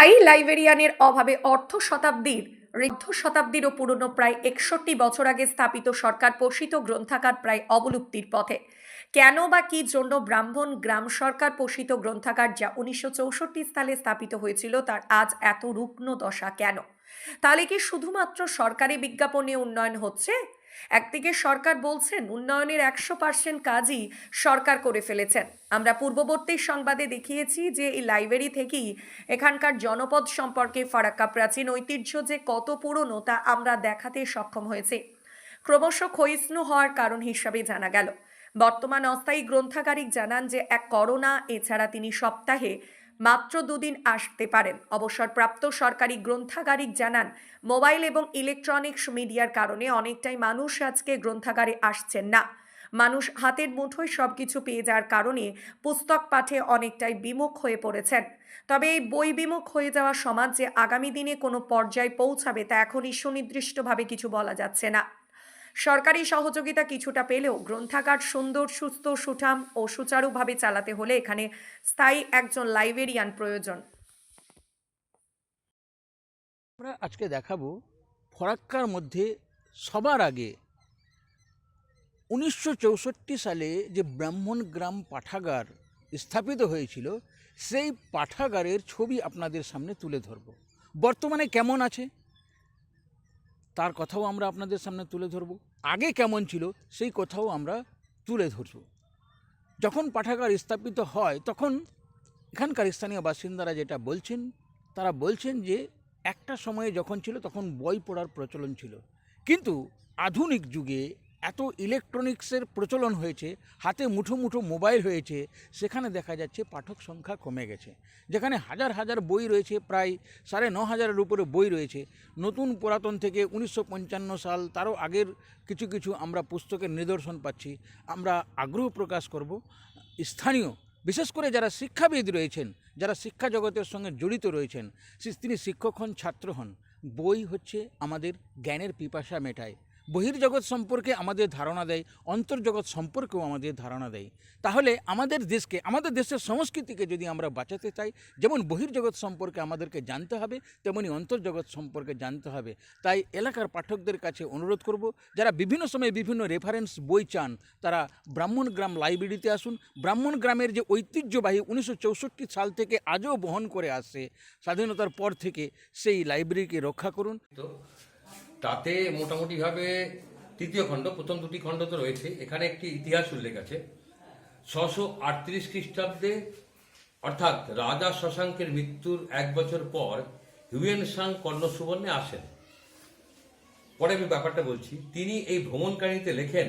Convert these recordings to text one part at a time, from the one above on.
স্থায়ী লাইব্রেরিয়ানের অভাবে অর্ধ শতাব্দীর ঋদ্ধ শতাব্দীরও পুরনো প্রায় একষট্টি বছর আগে স্থাপিত সরকার পোষিত গ্রন্থাগার প্রায় অবলুপ্তির পথে। কেন বা কি জন্য ব্রাহ্মণ গ্রাম সরকার পোষিত গ্রন্থাগার যা উনিশশো চৌষট্টি সালে স্থাপিত হয়েছিল, তার আজ এত রুগ্ন দশা কেন? তাহলে কি শুধুমাত্র সরকারি বিজ্ঞাপনে উন্নয়ন হচ্ছে? একদিকে সরকার বলছেন উন্নয়নের একশো পার্সেন্ট কাজই সরকার করে ফেলেছেন। আমরা পূর্ববর্তী সংবাদে দেখিয়েছি যে এই লাইব্রেরি থেকেই এখানকার জনপদ সম্পর্কে ফারাক্কা প্রাচীন ঐতিহ্য যে কত পুরনো তা আমরা দেখাতে সক্ষম হয়েছে। ক্রমশ ক্ষয়িষ্ণু হওয়ার কারণ হিসাবে জানা গেল। বর্তমান অস্থায়ী গ্রন্থাগারিক জানান যে এক করোনা, এছাড়া তিনি সপ্তাহে মাত্র দুদিন আসতে পারেন। অবসরপ্রাপ্ত সরকারি গ্রন্থাগারিক জানান, মোবাইল এবং ইলেকট্রনিক্স মিডিয়ার কারণে অনেকটাই মানুষ আজকে গ্রন্থাগারে আসছেন না। মানুষ হাতের মুঠোয় সব কিছু পেয়ে যাওয়ার কারণে পুস্তক পাঠে অনেকটাই বিমুখ হয়ে পড়েছেন। তবে এই বই বিমুখ হয়ে যাওয়া সমাজ যে আগামী দিনে কোনো পর্যায়ে পৌঁছাবে তা এখনই সুনির্দিষ্টভাবে কিছু বলা যাচ্ছে না। সরকারি সহযোগিতা কিছুটা পেলেও গ্রন্থাগার সুন্দর, সুস্থ, সুঠাম ও সুচারুভাবে চালাতে হলে এখানে স্থায়ী একজন লাইব্রেরিয়ান প্রয়োজন। আমরা আজকে দেখাবো ফরাক্কার মধ্যে সবার আগে উনিশশো চৌষট্টি সালে যে ব্রাহ্মণ গ্রাম পাঠাগার স্থাপিত হয়েছিল, সেই পাঠাগারের ছবি আপনাদের সামনে তুলে ধরব। বর্তমানে কেমন আছে? তার কথাও আমরা আপনাদের সামনে তুলে ধরব। আগে কেমন ছিল সেই কথাও আমরা তুলে ধরব। যখন পাঠাগার স্থাপিত হয়, তখন এখানকার স্থানীয় বাসিন্দারা যেটা বলছেন, তারা বলছেন যে একটা সময়ে যখন ছিল, তখন বই পড়ার প্রচলন ছিল। কিন্তু আধুনিক যুগে এত ইলেকট্রনিক্সের প্রচলন হয়েছে, হাতে মুঠো মুঠো মোবাইল হয়েছে, সেখানে দেখা যাচ্ছে পাঠক সংখ্যা কমে গেছে। যেখানে হাজার হাজার বই রয়েছে, প্রায় সাড়ে ন হাজারের উপরে বই রয়েছে। নতুন পুরাতন থেকে উনিশশো পঞ্চান্ন সাল, তারও আগের কিছু কিছু আমরা পুস্তকের নিদর্শন পাচ্ছি। আমরা আগ্রহ প্রকাশ করব। স্থানীয়, বিশেষ করে যারা শিক্ষাবিদ রয়েছেন, যারা শিক্ষা জগতের সঙ্গে জড়িত রয়েছেন তিনি শিক্ষক হন, ছাত্র হন। বই হচ্ছে আমাদের জ্ঞানের পিপাসা মেটায়। বহির্জগৎ সম্পর্কে আমাদের ধারণা দেয়, অন্তর্জগৎ সম্পর্কেও আমাদের ধারণা দেয়। তাহলে আমাদের দেশকে, আমাদের দেশের সংস্কৃতিকে যদি আমরা বাঁচাতে চাই, যেমন বহির্জগৎ সম্পর্কে আমাদেরকে জানতে হবে, তেমনি অন্তর্জগৎ সম্পর্কে জানতে হবে। তাই এলাকার পাঠকদের কাছে অনুরোধ করব, যারা বিভিন্ন সময়ে বিভিন্ন রেফারেন্স বই চান, তারা ব্রাহ্মণ গ্রাম লাইব্রেরিতে আসুন। ব্রাহ্মণ গ্রামের যে ঐতিহ্যবাহী উনিশশো চৌষট্টি সাল থেকে আজও বহন করে আসছে স্বাধীনতার পর থেকে সেই লাইব্রেরিকে রক্ষা করুন। তো তাতে মোটামুটিভাবে তৃতীয় খণ্ড, প্রথম দুটি খণ্ড তো রয়েছে। এখানে একটি ইতিহাস উল্লেখ আছে। ছশো আটত্রিশ খ্রিস্টাব্দে, অর্থাৎ রাজা শশাঙ্কের মৃত্যুর এক বছর পর হিউয়েন সাং কর্ণ সুবর্ণে আসেন। পরে আমি ব্যাপারটা বলছি, তিনি এই ভ্রমণকারীতে লেখেন,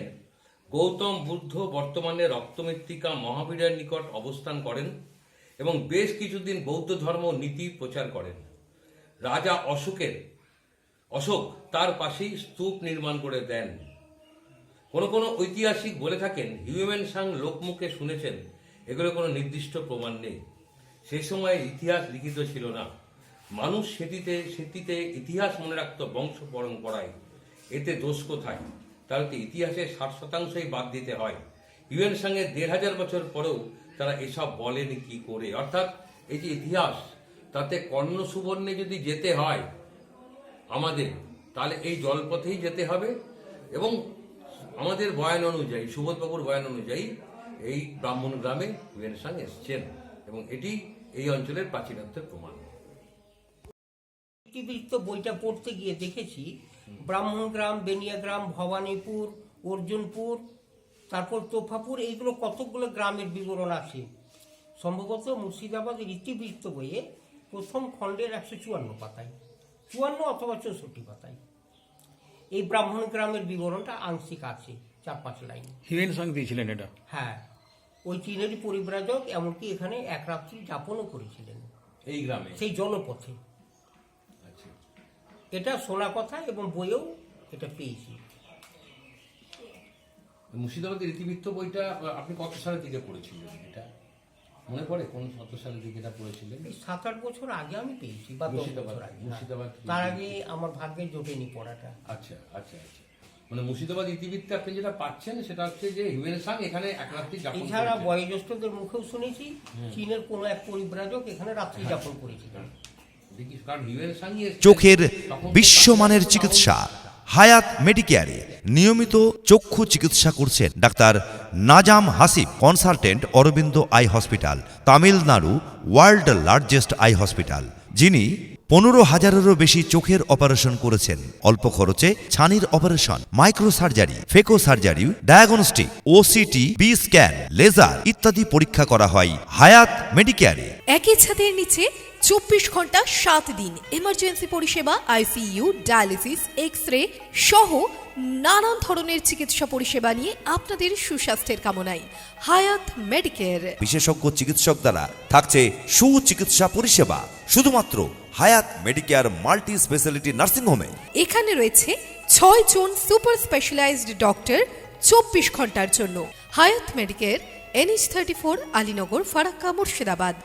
গৌতম বুদ্ধ বর্তমানে রক্তমৃত্তিকা মহাবীরের নিকট অবস্থান করেন এবং বেশ কিছুদিন বৌদ্ধ ধর্ম নীতি প্রচার করেন। রাজা অশোকের অশোক, তার পাশেই স্তূপ নির্মাণ করে দেন। কোনো কোনো ঐতিহাসিক বলে থাকেন, হিউম্যান সাং লোকমুখে শুনেছেন, এগুলো কোনো নির্দিষ্ট প্রমাণ নেই। সেই সময় ইতিহাস লিখিত ছিল না। মানুষ সেটিতে সেটিতে ইতিহাস মনে রাখত বংশ পরম্পরায়। এতে দোষ কোথায়? তাহলে ইতিহাসের ষাট শতাংশই বাদ দিতে হয়। ইউএন সঙ্গে দেড় হাজার বছর পরেও তারা এসব বলেনি কি করে? অর্থাৎ এই যে ইতিহাস, তাতে কর্ণ সুবর্ণে যদি যেতে হয় আমাদের তাহলে এই জলপথেই যেতে হবে এবং আমাদের বয়ান অনুযায়ী সুবোধবাবুর বয়ান অনুযায়ী এই ব্রাহ্মণ গ্রামে হুয়েন সাং এসছেন এবং এটি এই অঞ্চলের প্রাচীনত্বের প্রমাণ। ইতিবৃত্ত বইটা পড়তে গিয়ে দেখেছি ব্রাহ্মণ গ্রাম বেনিয়া গ্রাম ভবানীপুর অর্জুনপুর তারপর তোফাপুর এইগুলো কতগুলো গ্রামের বিবরণ আছে? সম্ভবত মুর্শিদাবাদের ইতিবৃত্ত বইয়ে প্রথম খণ্ডের একশো চুয়ান্ন পাতায়। চুয়ান্ন অথবা চৌষট্টি পাতায় এই ব্রাহ্মণ গ্রামের বিবরণটা আংশিক আছে চার পাঁচ লাইন। হিরেন সঙ্গ দিয়েছিলেন এটা? হ্যাঁ। ওই চীনেরই পরিব্রাজক এমনকি এখানে এক রাত্রি যাপনও করেছিলেন। এই গ্রামে? সেই জলপথে আচ্ছা। এটা শোনা কথা এবং বইয়েও এটা পেয়েছি। মুর্শিদাবাদের ইতিবৃত্ত বইটা আপনি কত সালের দিকে পড়েছিলেন এটা? মনে পড়ে কোন কত সালে দিকে এটা পড়েছিলেন? সাত আট বছর আগে আমি পেয়েছি বা দশ মুর্শিদাবাদ বছর আগে হ্যাঁ। মুর্শিদাবাদ তার আগে আমার ভাগ্যে জোটেনি পড়াটা। আচ্ছা আচ্ছা আচ্ছা। মানে মুর্শিদাবাদ ইতিবৃত্তে আপনি যেটা পাচ্ছেন সেটা হচ্ছে যে হিউয়েন সাং এখানে এক রাত্রি যাপন এছাড়া বয়োজ্যেষ্ঠদের মুখেও শুনেছি চীনের কোনো এক পরিব্রাজক এখানে রাত্রি যাপন করেছিলেন চোখের বিশ্বমানের চিকিৎসা। হায়াত মেডিকেয়ারে নিয়মিত চক্ষু চিকিৎসা করছেন doctor Nazam Hasib consultant Aravind eye hospital, Tamil Nadu, world largest eye hospital. যিনি পনেরো হাজারেরও বেশি চোখের অপারেশন করেছেন। অল্প খরচে ছানির operation micro surgery phaco surgery, diagnostic, OCT, B scan, laser ইত্যাদি পরীক্ষা করা হয় হায়াত মেডিকেয়ারে। একই ছাদের নিচে চব্বিশ ঘণ্টা সাত দিন। এমার্জেন্সি পরিষেবা আইসিইউ ডায়ালিসিস এক্স রে সহ নানান ধরনের চিকিৎসা পরিষেবা নিয়ে আপনাদের সুস্বাস্থ্যের কামনায় হায়াত মেডিকেয়ার। বিশেষজ্ঞ চিকিৎসক দ্বারা থাকছে সুচিকিৎসা পরিষেবা শুধুমাত্র হায়াত মেডিকেয়ার মাল্টি স্পেশালিটি নার্সিংহোমে এখানে রয়েছে ছয় জন সুপার স্পেশালাইজড ডক্টর চব্বিশ ঘণ্টার জন্য। Hayat Medicare NH thirty four Alinagar Farakka Murshidabad.